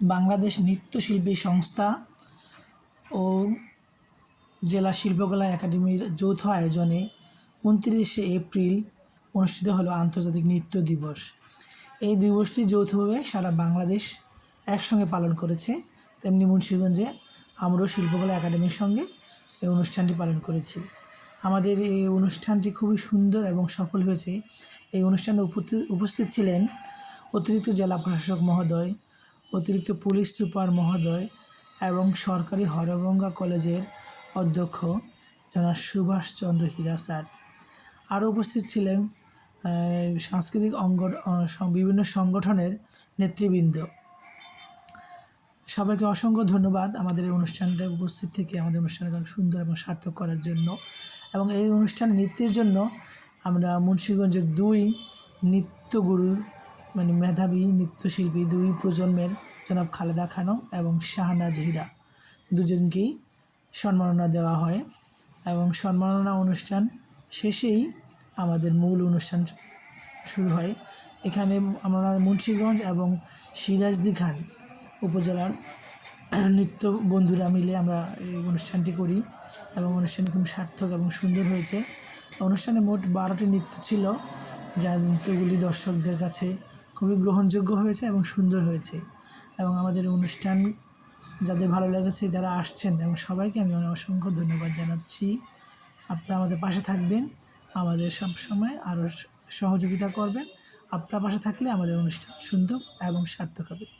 বাংলাদেশ নৃত্যশিল্পী সংস্থা ও জেলা শিল্পকলা একাডেমির যৌথ আয়োজনে উনত্রিশে এপ্রিল অনুষ্ঠিত হলো আন্তর্জাতিক নৃত্য দিবস। এই দিবসটি যৌথভাবে সারা বাংলাদেশ একসঙ্গে পালন করেছে। তেমনি মুন্সিগঞ্জে আমরাও শিল্পকলা একাডেমির সঙ্গে এই অনুষ্ঠানটি পালন করেছি। আমাদের এই অনুষ্ঠানটি খুবই সুন্দর এবং সফল হয়েছে। এই অনুষ্ঠানে উপস্থিত ছিলেন অতিরিক্ত জেলা প্রশাসক মহোদয় অতিরিক্ত পুলিশ সুপার মহোদয় এবং সরকারি হরগঙ্গা কলেজের অধ্যক্ষ জনাব সুভাষচন্দ্র হীরা স্যার। আরও উপস্থিত ছিলেন সাংস্কৃতিক অঙ্গ বিভিন্ন সংগঠনের নেতৃবৃন্দ। সবাইকে অসংখ্য ধন্যবাদ আমাদের এই অনুষ্ঠানটা উপস্থিত থেকে, আমাদের অনুষ্ঠানকে সুন্দর এবং সার্থক করার জন্য। এবং এই অনুষ্ঠান নৃত্যের জন্য আমরা মুন্সিগঞ্জের দুই নৃত্যগুরুর মানে মেধাবী, নৃত্যশিল্পী দুই প্রজন্মের জনাব খালেদা খানম এবং শাহনাজ হীরা। দুজনকেই সম্মাননা দেওয়া হয় এবং সম্মাননা অনুষ্ঠান শেষেই আমাদের মূল অনুষ্ঠান শুরু হয়। এখানে আমরা মুন্সিগঞ্জ এবং সিরাজদি খান উপজেলার নৃত্য বন্ধুরা মিলে আমরা এই অনুষ্ঠানটি করি এবং অনুষ্ঠান খুব সার্থক এবং সুন্দর হয়েছে। অনুষ্ঠানে মোট বারোটি নৃত্য ছিল, যা নৃত্যগুলি দর্শকদের কাছে খুবই গ্রহণযোগ্য হয়েছে এবং সুন্দর হয়েছে। এবং আমাদের অনুষ্ঠান যাদের ভালো লেগেছে, যারা আসছেন এবং সবাইকে আমি অনেক অসংখ্য ধন্যবাদ জানাচ্ছি। আপনারা আমাদের পাশে থাকবেন, আমাদের সব সময় আরও সহযোগিতা করবেন। আপনার পাশে থাকলে আমাদের অনুষ্ঠান সুন্দর এবং সার্থক হবে।